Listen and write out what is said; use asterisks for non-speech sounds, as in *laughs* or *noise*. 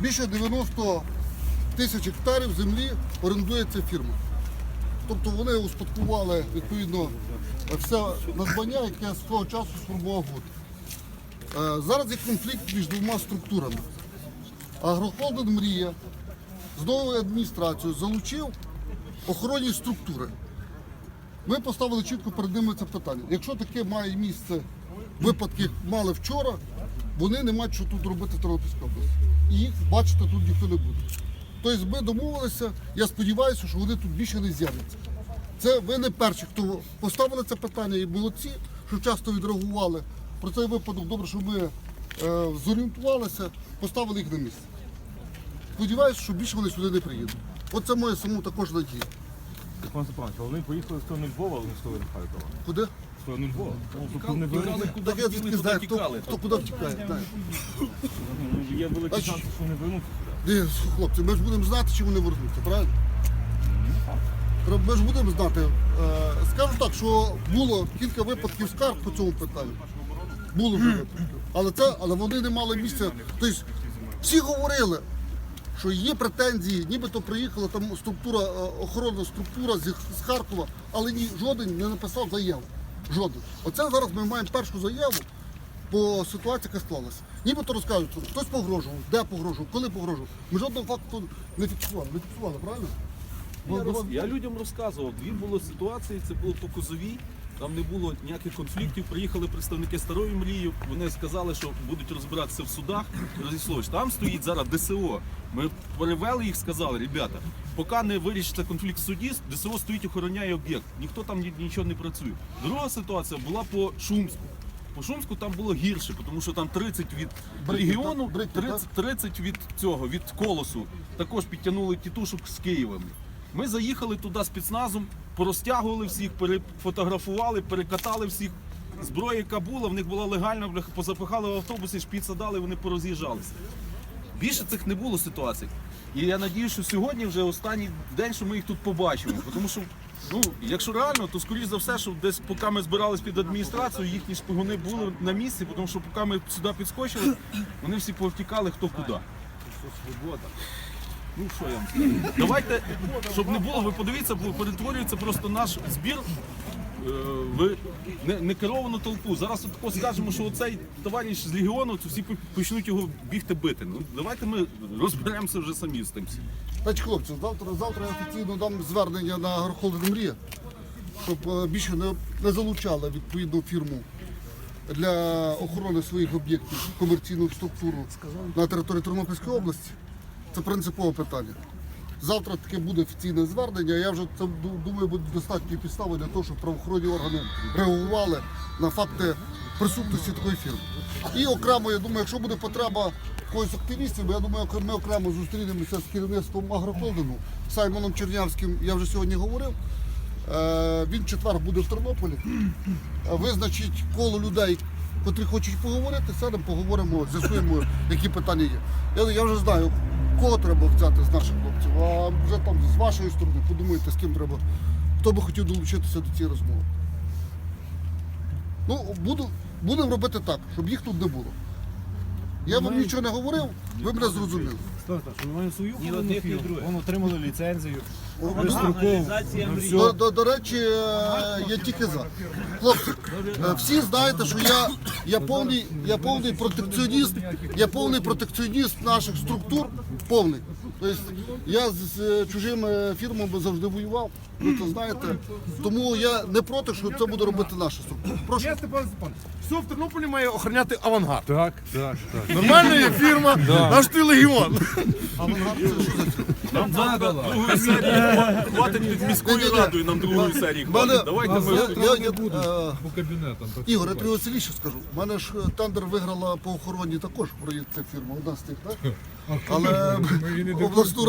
більше 90 тисяч гектарів землі орендує ця фірма. Тобто вони успадкували відповідно все надбання, яке з того часу сформував год. Е, Зараз є конфлікт між двома структурами. Агрохолдинг Мрія з новою адміністрацією залучив охоронні структури. Ми поставили чітко перед ними це питання. Якщо таке має місце, випадки мали вчора, вони не мають що тут робити в Тернопільській області. І їх бачити тут ніхто не буде. Тобто ми домовилися, я сподіваюся, що вони тут більше не з'являться. Це ви не перші, хто поставили це питання і молодці, що часто відреагували. Про цей випадок добре, що ми е, зорієнтувалися, поставили їх на місце. Сподіваюся, що більше вони сюди не приїдуть. Оце моє саму також надія. Пан Степанович, але вони поїхали з сторони Львова, а вони з сторони Харкова. Куди? З сторони Львова. Ну, тобто не куди Так я звідки знаю, хто, хто куди втікає. знаю. Ну, Є великі Бачиш? шанси, що вони вернуться сюди. Ні, хлопці, ми ж будемо знати, чи вони вернуться, правильно? Треба- Ми ж будемо знати. Е, Скажу так, що було кілька випадків скарг по цьому питанню. Було вже випадки. Але, це, але вони не мали місця. Тобто всі говорили, що є претензії, нібито приїхала там структура, е, охоронна структура з, Харкова, але ні, жоден не написав заяву. Жоден. Оце зараз ми маємо першу заяву по ситуації, яка склалася. Нібито розказують, що хтось погрожував, де погрожував, коли погрожував. Ми жодного факту не фіксували. Не фіксували, правильно? Я, роз- я людям розказував, дві було ситуації, це було по Козовій, там не було ніяких конфліктів. Приїхали представники старої мрії. Вони сказали, що будуть розбиратися в судах. Розійшлося. Там стоїть зараз ДСО. Ми перевели їх, сказали, ребята, поки не вирішиться конфлікт в суді, ДСО стоїть, охороняє об'єкт. Ніхто там нічого не працює. Друга ситуація була по Шумську. По Шумську там було гірше, тому що там 30 від регіону, 30, 30 від цього, від колосу. Також підтягнули тітушок з Києвом. Ми заїхали туди спецназом, порозтягували всіх, перефотографували, перекатали всіх. Зброя, яка була, в них була легальна, позапихали в автобуси, шпіца дали, вони пороз'їжджалися. Більше цих не було ситуацій. І я надію, що сьогодні вже останній день, що ми їх тут побачимо. Тому що, ну, якщо реально, то скоріш за все, що десь поки ми збирались під адміністрацію, їхні шпигуни були на місці, тому що поки ми сюди підскочили, вони всі повтікали хто куди. Ну що я вам скажу? Давайте, щоб не було, ви подивіться, бо перетворюється просто наш збір е, в не- некеровану толпу. Зараз от тако скажемо, що оцей товариш з Легіону, то всі почнуть його бігти бити. Ну давайте ми розберемося вже самі з тим всім. Значить, хлопці, завтра, завтра я офіційно дам звернення на Агрохолдинг Мрія, щоб е, більше не, не залучали відповідну фірму для охорони своїх об'єктів комерційну структуру на території Тернопільської області. Це принципове питання. Завтра таке буде офіційне звернення. Я вже це думаю, буде достатньо підстави для того, щоб правоохоронні органи реагували на факти присутності такої фірми. І окремо, я думаю, якщо буде потреба когось з активістів, я думаю, ми окремо зустрінемося з керівництвом агрохолдингу Саймоном Чернявським. Я вже сьогодні говорив. Е, Він четвер буде в Тернополі. Е, Визначить коло людей, котрі хочуть поговорити, сядемо, поговоримо, з'ясуємо, які питання є. Я, я вже знаю, кого треба взяти з наших хлопців, а вже там з вашої сторони подумайте, з ким треба, хто би хотів долучитися до цієї розмови. Ну, буду, будемо робити так, щоб їх тут не було. Я вам нічого не говорив, ви мене зрозуміли. Ми маємо свою Ні одних, ні фірму. других. Вони отримали ліцензію. Безстроково. До, до, до речі, е, я тільки за. Хлопці, е, всі знаєте, що я, я, повний, я повний протекціоніст, я повний протекціоніст наших структур, повний. Тобто я з е, чужими фірмами завжди воював, ви це знаєте. Тому я не проти, що це буде робити наша структура. Прошу. Я Степан Степан. Все в Тернополі має охороняти авангард. Так, так, так. Нормальна є фірма, наш ти легіон. Нам треба другої серії хватить від міською Ні-ні-ні. радою нам другої серії Мене- хватить. Давайте ми. я, я, е, По кабінетам. Ігор, я тобі веселіше скажу. У мене ж е, тендер виграла по охороні також проєкт ця фірма, одна з тих, так? Але *laughs* обласну